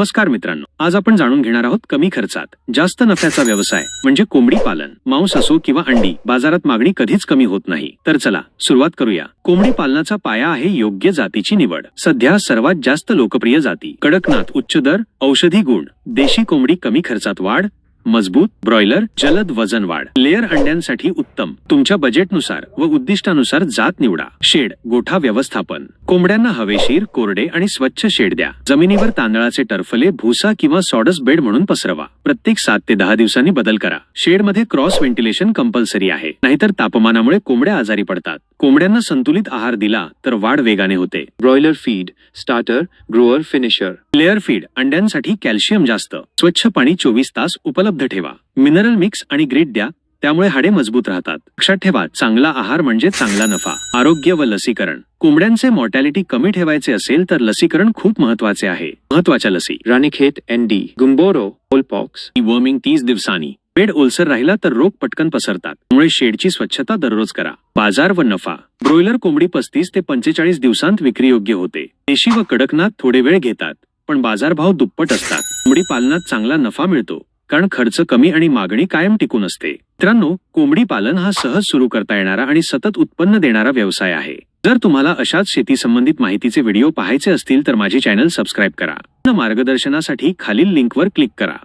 नमस्कार मित्रांनो आज आपण जाणून घेणार आहोत कमी खर्चात. जास्त नफ्याचा व्यवसाय म्हणजे कोंबडी पालन. मांस असो किंवा अंडी बाजारात मागणी कधीच कमी होत नाही. तर चला सुरुवात करूया. कोंबडी पालनाचा पाया आहे योग्य जातीची निवड. सध्या सर्वात जास्त लोकप्रिय जाती. कडकनाथ उच्च दर औषधी गुण. देशी कोंबडी कमी खर्चात वाढ मजबूत ब्रॉयलर जलद वजन वाढ. लेअर अंड्यांसाठी उत्तम. तुमच्या बजेटनुसार व उद्दिष्टानुसार जात निवडा. शेड गोठा व्यवस्थापन. कोंबड्यांना हवेशीर कोरडे आणि स्वच्छ शेड द्या. जमिनीवर तांदळाचे टर्फले भुसा किंवा सॉडस बेड म्हणून पसरवा. प्रत्येक सात ते दहा दिवसांनी बदल करा. शेडमध्ये क्रॉस व्हेंटिलेशन कंपल्सरी आहे. नाहीतर तापमानामुळे कोंबड्या आजारी पडतात. कोंबड्यांना संतुलित आहार दिला तर वाढ वेगाने होते. Broiler feed starter grower finisher layer feed अंड्यांसाठी calcium जास्त. स्वच्छ पाणी चोवीस तास उपलब्ध ठेवा. मिनरल मिक्स आणि ग्रीट द्या त्यामुळे हाडे मजबूत राहतात. लक्षात ठेवा चांगला आहार म्हणजे चांगला नफा. आरोग्य व लसीकरण. कोंबड्यांचे मॉर्टॅलिटी कमी ठेवायचे असेल तर लसीकरण खूप महत्त्वाचे आहे. महत्त्वाच्या लसी. राणीखेत एनडी गुंबोरो होलपॉक्स वर्मिंग तीस दिवसांनी. बेड ओलसर राहिला तर रोग पटकन पसरतात. त्यामुळे शेडची स्वच्छता दररोज करा. बाजार व नफा. ब्रोयलर कोंबडी पस्तीस ते पंचेचाळीस दिवसांत विक्री योग्य होते. देशी व कडकनाथ थोडे वेळ घेतात पण बाजारभाव दुप्पट असतात. कोंबडी पालनात चांगला नफा मिळतो कारण खर्च कमी आणि मागणी कायम टिकून असते. मित्रांनो कोंबडी पालन हा सहज सुरू करता येणारा आणि सतत उत्पन्न देणारा व्यवसाय आहे. जर तुम्हाला अशाच शेती संबंधित माहितीचे व्हिडिओ पाहायचे असतील तर माझे चॅनल सबस्क्राईब करा. मार्गदर्शनासाठी खालील लिंकवर क्लिक करा.